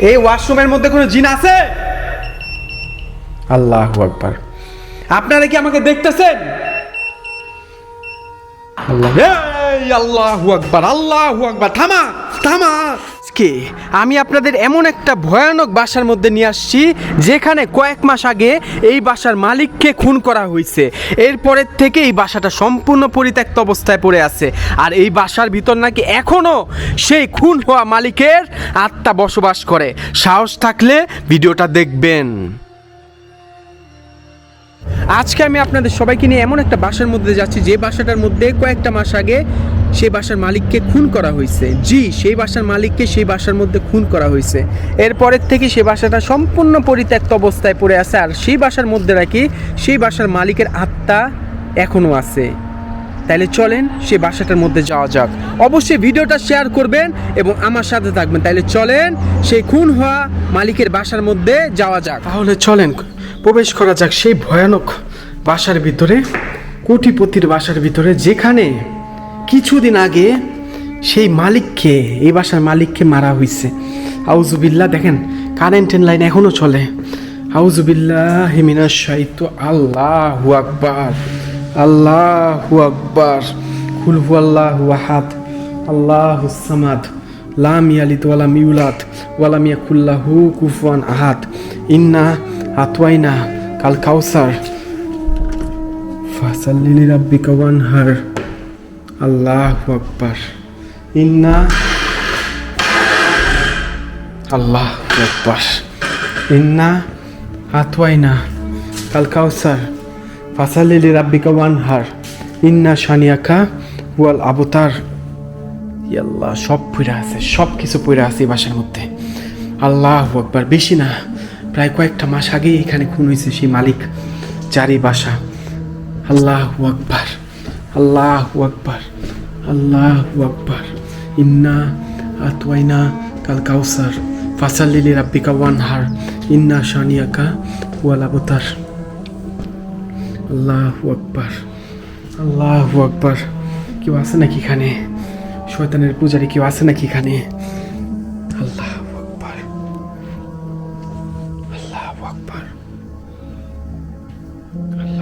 এই ওয়াশরুমের মধ্যে কোনো জিন আছে? আল্লাহ আকবার। আপনারা কি আমাকে দেখতেছেন? আল্লাহ আল্লাহ আকবার আল্লাহ আকবার। থামা থামা। কে আমি আপনাদের এমন একটা ভয়ানক বাসার মধ্যে নিয়ে আসছি, যেখানে কয়েক মাস আগে এই বাসার মালিককে খুন করা হয়েছে। এরপরের থেকে এই বাসাটা সম্পূর্ণ পরিত্যক্ত অবস্থায় পড়ে আছে। আর এই বাসার ভিতর নাকি এখনও সেই খুন হওয়া মালিকের আত্মা বসবাস করে। সাহস থাকলে ভিডিওটা দেখবেন। আজকে আমি আপনাদের সবাইকে নিয়ে এমন একটা বাসার মধ্যে যাচ্ছি, যে বাসাটার মধ্যে কয়েকটা মাস আগে সেই বাসার মালিককে খুন করা হয়েছে। জি, সেই বাসার মালিককে সেই বাসার মধ্যে খুন করা হয়েছে। এরপরের থেকে সেই বাসাটা সম্পূর্ণ পরিত্যক্ত অবস্থায় পড়ে আছে আর সেই বাসার মধ্যে নাকি সেই বাসার মালিকের আত্মা এখনও আছে। তাইলে চলেন সে বাসাটার মধ্যে যাওয়া যাক। অবশ্যই ভিডিওটা শেয়ার করবেন এবং আমার সাথে থাকবেন। তাইলে চলেন সেই খুন হওয়া মালিকের বাসার মধ্যে যাওয়া যাক। তাহলে চলেন, প্রবেশ করা যাক সেই ভয়ানক বাসার ভিতরে, কোটিপতির বাসার ভিতরে, যেখানে কিছুদিন আগে সেই মালিককে, এই বাসার মালিককে মারা হয়েছে আউজুবিল্লাহ দেখেন কারেন্টের লাইন এখনও চলে। আউজুবিল্লাহ হিমিনা সাহিত্য আল্লাহ আকবার, আল্লাহু আকবার। কুলহু আল্লাহু আহাদ আল্লাহু সামাদ, লাম ইয়ালিদ ওয়ালাম ইউলাদ ওয়ালাম ইয়াকুল্লাহু কুফুয়ান আহাদ। ইন্না আতওয়াইনা কাল কাউসার। ফাসাল্লি লিরাব্বিকা ওয়ানহার। আল্লাহু আকবার। ইন্না আল্লাহু আকবার। ইন্না আতওয়াইনা কাল ফাসালিলি রাব্বিকা ওয়ানহার। ইন্না শানিয়াকা ওয়াল আবতার। ইয়াল্লাহ, সব পইরা আছে সব কিছু পইরা আছে এই বাসার মধ্যে। আল্লাহ আকবার, বেশি না। প্রায় কয়েকটা মাস আগেই এখানে খুন হয়েছে সেই মালিক এই বাসা। আল্লাহ আকবার। আল্লাহ আকবার আল্লাহ আকবার। ইন্না আতওয়াইনা কাল কাউসার, ফাসালিলি রাব্বিকা ওয়ানহার, ইন্না শানিয়াকা ওয়াল আবতার। আল্লাহ আকবার আল্লাহ আকবার। কেউ আছে নাকি এখানে? শয়তানের পূজারি কেউ আছে নাকি এখানে? আল্লাহ আকবার, আল্লাহ আল্লাহ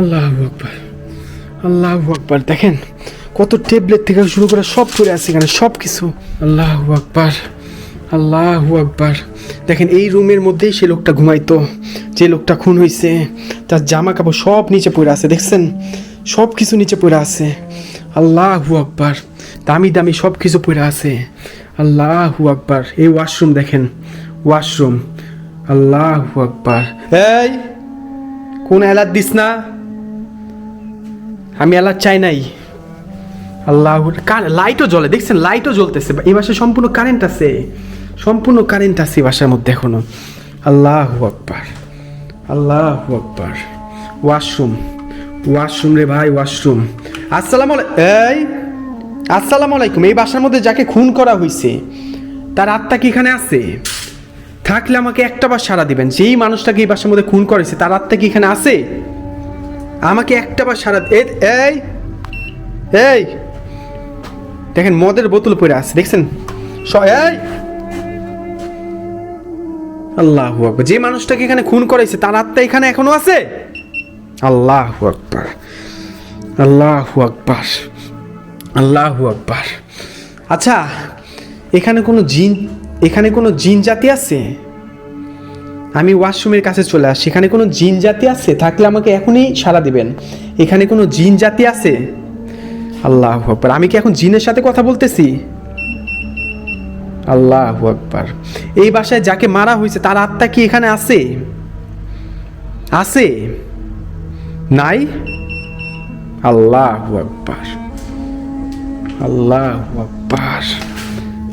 আল্লাহ আকবার আল্লাহ আকবার। দেখেন কত ট্যাবলেট থেকে শুরু করে সব পড়ে আছে এখানে সব কিছু আল্লাহ আকবার আল্লাহ আকবার। দেখেন এই রুমের মধ্যেই সে লোকটা ঘুমাইতো, যে লোকটা খুন হয়েছে তার জামা কাপড় সব নিচে পড়ে আছে, দেখছেন? সব কিছু নিচে পড়ে আছে। আল্লাহ আকবার, দামি দামি সব কিছু পড়ে আছে। আল্লাহ আকবার, এই ওয়াশরুম দেখেন, ওয়াশরুম। আল্লাহ আকবার। এই, কোন এলাদ দিস না। আমি এলাদ চাই নাই। আল্লাহ লাইটও জ্বলে। দেখছেন, লাইটও জ্বলতেছে। এই বাসায় সম্পূর্ণ কারেন্ট আছে। সম্পূর্ণ কারেন্ট আছে এই বাসার মধ্যে এখনও। আল্লাহ আকবার। আল্লাহ আকবার। ওয়াশরুম। ওয়াশরুম রে ভাই, ওয়াশরুম। আসসালাম এই, আসসালামু আলাইকুম। এই বাসার মধ্যে যাকে খুন করা হয়েছে তার আত্মা কি এখানে আছে? থাকলে আমাকে একটা বার সারা দিবেন। যেই মানুষটাকে এই বাসার মধ্যে খুন করেছে, তার আত্মা কি এখানে আছে? আমাকে একটা বার সারা এই এই। দেখেন, মদের বোতল পড়ে আছে, দেখছেন? এই। আল্লাহ আকবার। যে মানুষটাকে এখানে খুন করেছে তার আত্মা এখানে এখনও আছে? আল্লাহ আকবার। আল্লাহ আকবার। আল্লাহ আকবার। আচ্ছা এখানে কোনো জিন এখানে কোনো জিন জাতি আছে? আমি ওয়াশরুমের কাছে চলে আসছি এখানে কোনো জিন জাতি আছে? থাকলে আমাকে এখনই সারা দিবেন। এখানে কোনো জিন জাতি আছে? আল্লাহ আকবার। আমি কি এখন জিনের সাথে কথা বলতেছি? আল্লাহ আকবার। এই বাসায় যাকে মারা হয়েছে, তার আত্মা কি এখানে আছে? আছে? নাই? আল্লাহ আকবার। আল্লাহ আকবার।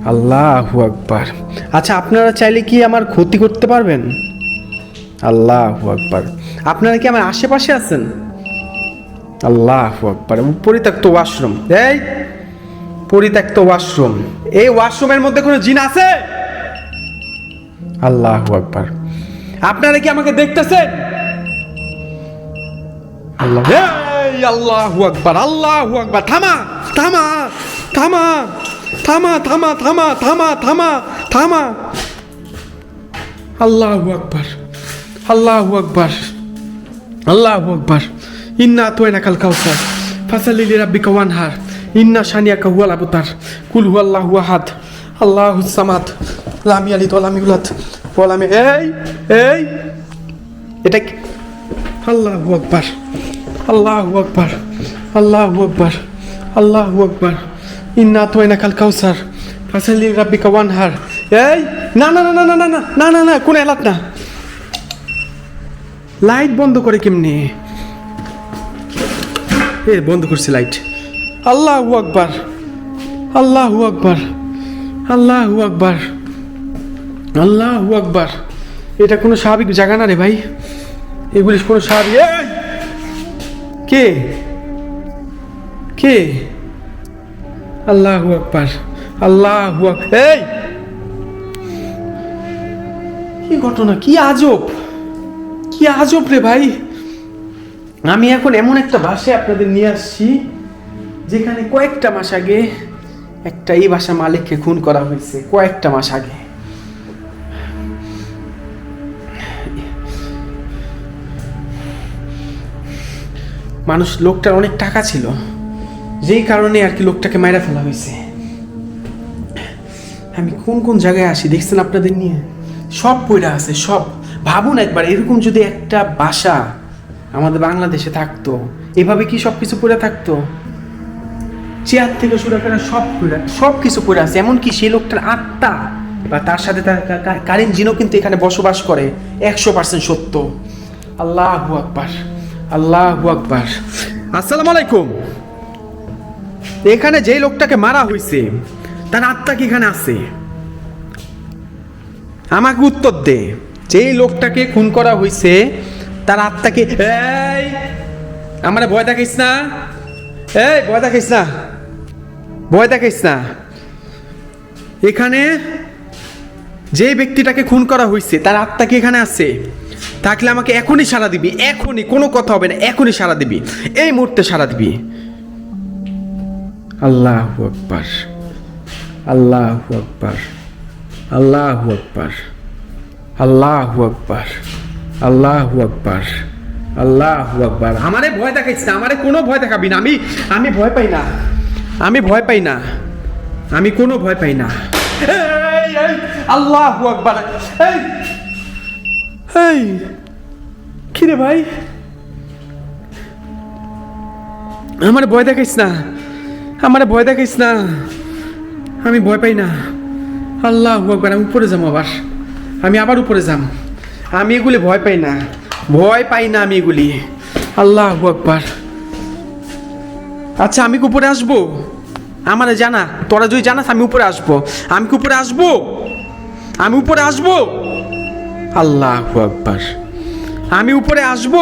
আল্লাহ আকবার। আচ্ছা আপনারা চাইলে কি আমার ক্ষতি করতে পারবেন? আল্লাহ আকবার। আপনারা কি আমার আশেপাশে আছেন? আল্লাহ আকবার। পরিত্যক্ত ওয়াশরুম। এই, পরিত্যক্ত ওয়াশরুম। এই ওয়াশরুমের মধ্যে কোনো জিন আছে? আল্লাহ আকবার। আপনারা কি আমাকে দেখতেছেন? আল্লাহ আল্লাহু আকবার আল্লাহু আকবার। থামা থামা থামা থামা থামা থামা থামা থামা থামা। আল্লাহু আকবার। আল্লাহু আকবার আল্লাহু আকবার। ইন্না তোয়না কাল কাউসার ফাসালি লিরাব্বিকা ওয়ানহার। ইন্না শানিয়াকা হুয়াল আবতার। কুল হুয়াল্লাহু আহাদ। আল্লাহু সামাদ। লাম ইয়ালিদ ওয়া লাম ইউলাদ ওয়া এই এই। এটা কি? আল্লাহু আকবার। আল্লাহু আকবার। আল্লাহু আকবার। আল্লাহু আকবার। ইন্না তোয়না কাল কাউসার ফাসালি লিরাব্বিকা ওয়ানহার। এই না না না না না না না না না না, কোন এলাত না। লাইট বন্ধ করে কেমনে? এ, বন্ধ করছে লাইট আল্লাহ আকবার। আল্লাহ আকবার। আল্লাহ আকবার। আল্লাহ আকবার। এটা কোনো স্বাভাবিক জায়গা না রে ভাই। এগুলি কোনো স্বাভাবিক! কে? কে? আল্লাহু আকবার। আল্লাহু এই! কি ঘটনা? কি আজব! কি আজব রে ভাই? আমি এখন এমন একটা বাসায় আপনাদের নিয়ে আসছি, যেখানে কয়েকটা মাস আগে একটা এই বাসা মালিককে খুন করা হয়েছে, কয়েকটা মাস আগে। মানুষ লোকটার অনেক টাকা ছিল, যেই কারণে আর কি লোকটাকে মাইরা ফেলা হয়েছে। আমি কোন কোন জায়গায় আসি, দেখছেন আপনাদের নিয়ে? সব পইরা আছে, সব। ভাবুন একবার, এরকম যদি একটা বাসা আমাদের বাংলাদেশে থাকতো, এভাবে কি সব কিছু পড়ে থাকতো? চেয়ার থেকে শুরু করে সব সব কিছু পড়ে আছে, এমনকি সেই লোকটার আত্মা বা তার সাথে তার কারেন্ট জিনও কিন্তু এখানে বসবাস করে, একশো পার্সেন্ট সত্য। আল্লাহ আকবার আল্লাহ আকবার। আসসালামু আলাইকুম। এখানে যেই লোকটাকে মারা হয়েছে তার আত্মা কি এখানে আছে? আমাকে উত্তর দে। যেই লোকটাকে খুন করা হয়েছে তার আত্মাকে এই, আমার ভয় দেখাইস না। এই, ভয় দেখাইস না। ভয় দেখাইস না। এখানে যে ব্যক্তিটাকে খুন করা হয়েছে তার আত্মা কি এখানে আছে? থাকলে আমাকে এখনই সারা দিবি, এখনই, কোনো কথা হবে না, এখনই সারা দিবি। এই মুহূর্তে সারা দিবি। আল্লাহ আকবার। আল্লাহ আকবার। আল্লাহ আকবার। আল্লাহ আকবার আল্লাহ আকবার আল্লাহ আকবার। আমারে ভয় দেখাইস না, আমারে কোনো ভয় দেখাবি না। আমি আমি ভয় পাই না, আমি ভয় পাই না, আমি কোনো ভয় পাই না। আল্লাহ আকবার। এই এই কি রে ভাই? আমার ভয় দেখাইস না, আমার ভয় দেখাইস না। আমি ভয় পাই না। আল্লাহ একবার আমি উপরে যাব আবার। আমি আবার উপরে যাম। আমি এগুলি ভয় পাই না। ভয় পাই না আমি এগুলি। আল্লাহ একবার আচ্ছা আমি কি উপরে আসব? আমার জানা, তোরা যদি জানাস আমি উপরে আসব। আমি কি উপরে আসব? আমি উপরে আসব? আল্লাহ আকবার। আমি উপরে আসব?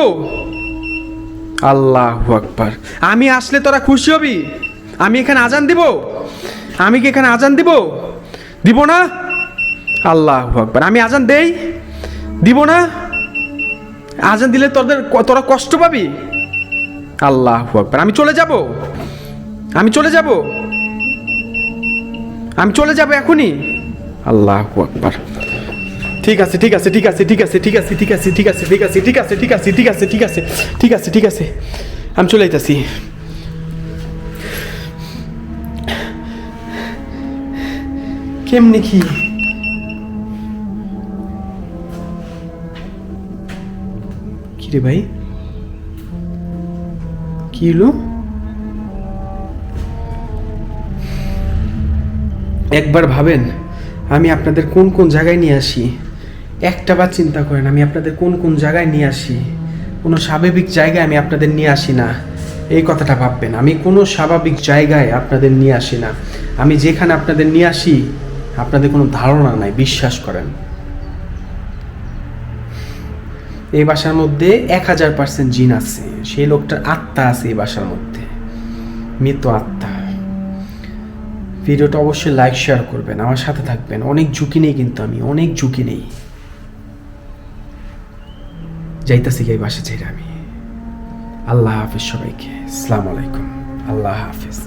আল্লাহ আকবার। আমি আসলে তোরা খুশি হবি? আমি এখানে আজান দিব? আমি কি এখানে আজান দিব? দিব না? আল্লাহ আকবার আমি আজান দেই দিব না আজান দিলে তোদের তোরা কষ্ট পাবি আল্লাহ আকবার আমি চলে যাব আমি চলে যাব আমি চলে যাব এখনই আল্লাহ আকবার ঠিক আছে ঠিক আছে ঠিক আছে ঠিক আছে ঠিক আছে ঠিক আছে ঠিক আছে ঠিক আছে ঠিক আছে ঠিক আছে ঠিক আছে ঠিক আছে ঠিক আছে ঠিক আছে আমি চলে যাইতাছি কেমনি কি কি রে ভাই? কি হলো? একবার ভাবেন, আমি আপনাদের কোন কোন জায়গায় নিয়ে আসি? একটা বার চিন্তা করেন, আমি আপনাদের কোন কোন জায়গায় নিয়ে আসি? কোনো স্বাভাবিক জায়গায় আমি আপনাদের নিয়ে আসি না। এই কথাটা ভাববেন, আমি কোনো স্বাভাবিক জায়গায় আপনাদের নিয়ে আসি না। আমি যেখানে আপনাদের নিয়ে আসি, আপনাদের কোনো ধারণা নাই, বিশ্বাস করেন। এই বাসার মধ্যে এক হাজার পার্সেন্ট জিন আছে। সেই লোকটার আত্মা আছে এই বাসার মধ্যে। মৃত আত্মা। ভিডিওটা অবশ্যই লাইক শেয়ার করবেন, আমার সাথে থাকবেন। অনেক ঝুঁকি নেই কিন্তু আমি, অনেক ঝুঁকি নেই। যাইতাছি এই বাসা ছেড়ে আমি। আল্লাহ হাফিজ সবাইকে। আসসালামু আলাইকুম। আল্লাহ হাফিজ।